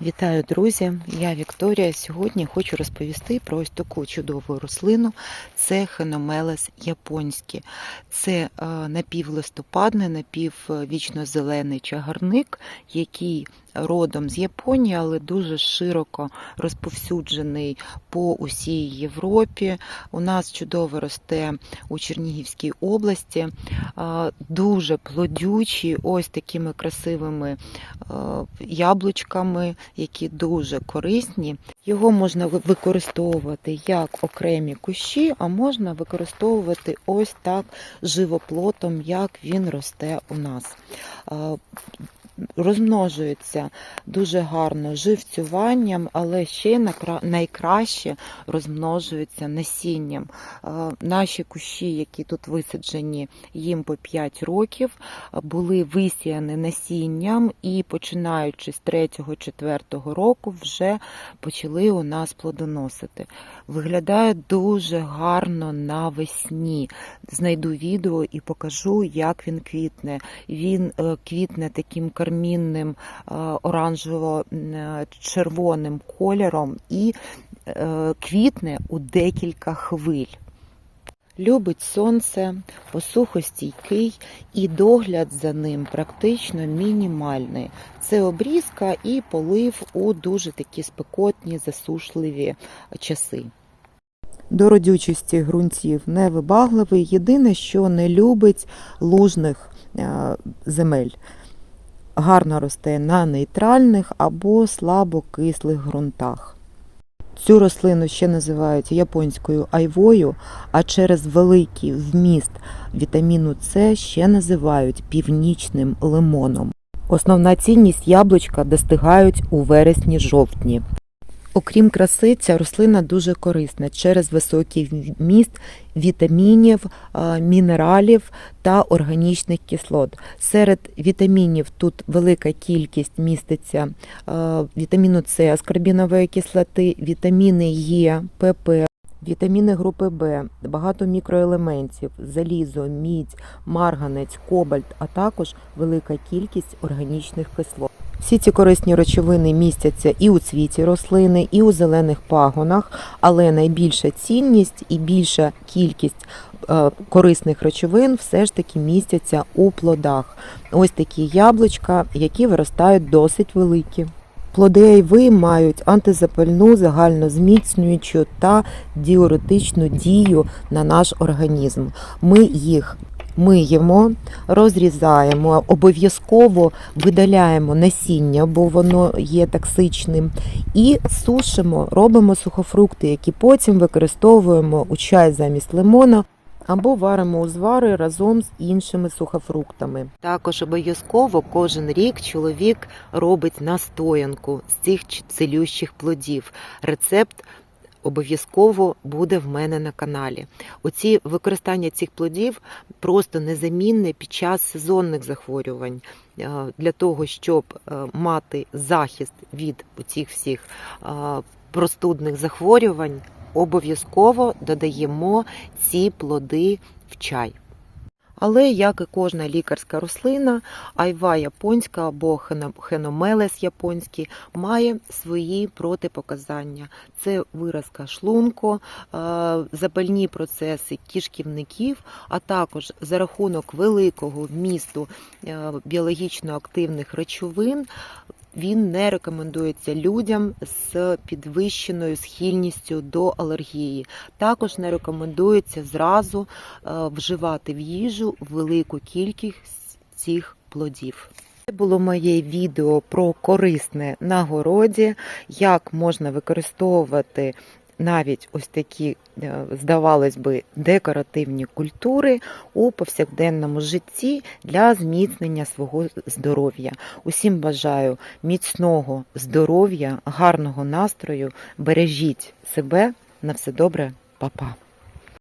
Вітаю, друзі! Я Вікторія. Сьогодні хочу розповісти про ось таку чудову рослину. Це хеномелес японський. Це е, напівлистопадний, напіввічно-зелений чагарник, який родом з Японії, але дуже широко розповсюджений по усій Європі. У нас чудово росте у Чернігівській області, е, дуже плодючий, ось такими красивими е, яблучками, які дуже корисні. Його можна використовувати як окремі кущі, а можна використовувати ось так живоплотом, як він росте у нас. Розмножується дуже гарно живцюванням, але ще найкраще розмножується насінням. Е, Наші кущі, які тут висаджені, їм по 5 років, е, були висіяні насінням, і починаючи з 3-4 року вже почали у нас плодоносити. Виглядає дуже гарно навесні. Знайду відео і покажу, як він квітне. Він е, квітне таким кармінним е, оранжево-червоним кольором і е, квітне у декілька хвиль. Любить сонце, посухостійкий і догляд за ним практично мінімальний. Це обрізка і полив у дуже такі спекотні, засушливі часи. До родючості ґрунтів невибагливий. Єдине, що не любить лужних е, земель. Гарно росте на нейтральних або слабокислих ґрунтах. Цю рослину ще називають японською айвою, а через великий вміст вітаміну С ще називають північним лимоном. Основна цінність яблучка достигають у вересні-жовтні. Окрім краси, ця рослина дуже корисна через високий вміст вітамінів, мінералів та органічних кислот. Серед вітамінів тут велика кількість міститься вітаміну С, аскорбінової кислоти, вітаміни Е, ПП, вітаміни групи Б, багато мікроелементів, залізо, мідь, марганець, кобальт, а також велика кількість органічних кислот. Всі ці корисні речовини містяться і у цвіті рослини, і у зелених пагонах, але найбільша цінність і більша кількість е, корисних речовин все ж таки містяться у плодах. Ось такі яблучка, які виростають досить великі. Плоди айви мають антизапальну, загальнозміцнюючу та діуретичну дію на наш організм. Ми їх миємо, розрізаємо, обов'язково видаляємо насіння, бо воно є токсичним, і сушимо, робимо сухофрукти, які потім використовуємо у чай замість лимона. Або варимо узвари разом з іншими сухофруктами. Також обов'язково кожен рік чоловік робить настоянку з цих цілющих плодів. Рецепт обов'язково буде в мене на каналі. Оці використання цих плодів просто незамінне під час сезонних захворювань. Е, Для того, щоб е, мати захист від цих всіх е, простудних захворювань, обов'язково додаємо ці плоди в чай. Але, як і кожна лікарська рослина, айва японська або хеномелес японський має свої протипоказання. Це виразка шлунку, е, запальні процеси кишківників, а також за рахунок великого вмісту е, біологічно активних речовин. Він не рекомендується людям з підвищеною схильністю до алергії. Також не рекомендується зразу е, вживати в їжу велику кількість цих плодів. Це було моє відео про корисне на городі, як можна використовувати навіть ось такі, е, здавалось би, декоративні культури у повсякденному житті для зміцнення свого здоров'я. Усім бажаю міцного здоров'я, гарного настрою. Бережіть себе на все добре, Па-па.